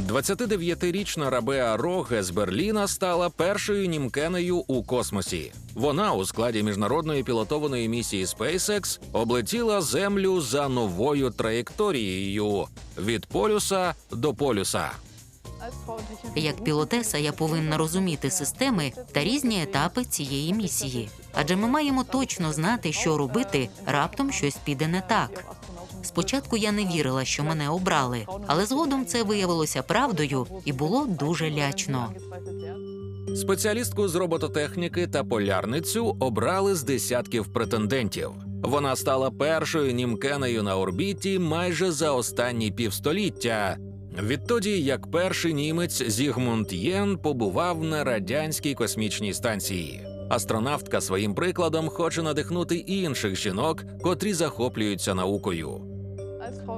29-річна Рабеа Роге з Берліна стала першою німкенею у космосі. Вона у складі міжнародної пілотованої місії SpaceX облетіла Землю за новою траєкторією від полюса до полюса. Як пілотеса я повинна розуміти системи та різні етапи цієї місії. Адже ми маємо точно знати, що робити, раптом щось піде не так. Спочатку я не вірила, що мене обрали, але згодом це виявилося правдою і було дуже лячно. Спеціалістку з робототехніки та полярницю обрали з десятків претендентів. Вона стала першою німкенею на орбіті майже за останні півстоліття. Відтоді, як перший німець Зігмунд Єн побував на радянській космічній станції. Астронавтка своїм прикладом хоче надихнути інших жінок, котрі захоплюються наукою.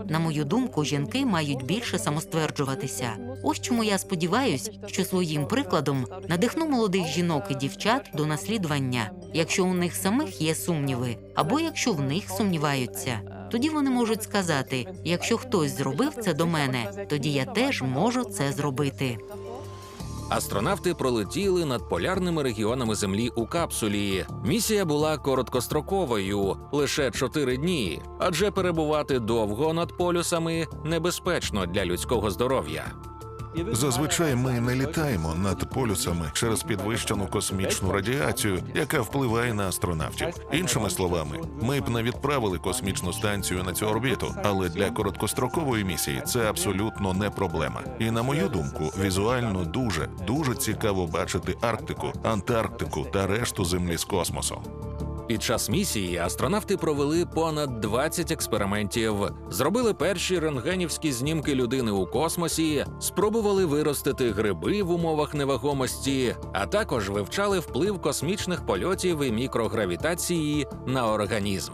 На мою думку, жінки мають більше самостверджуватися. Ось чому я сподіваюся, що своїм прикладом надихну молодих жінок і дівчат до наслідування, якщо у них самих є сумніви, або якщо в них сумніваються. Тоді вони можуть сказати: якщо хтось зробив це до мене, тоді я теж можу це зробити. Астронавти пролетіли над полярними регіонами Землі у капсулі. Місія була короткостроковою лише 4 дні, адже перебувати довго над полюсами небезпечно для людського здоров'я. Зазвичай ми не літаємо над полюсами через підвищену космічну радіацію, яка впливає на астронавтів. Іншими словами, ми б не відправили космічну станцію на цю орбіту, але для короткострокової місії це абсолютно не проблема. І на мою думку, візуально дуже дуже цікаво бачити Арктику, Антарктику та решту землі з космосу. Під час місії астронавти провели понад 20 експериментів, зробили перші рентгенівські знімки людини у космосі, спробували виростити гриби в умовах невагомості, а також вивчали вплив космічних польотів і мікрогравітації на організм.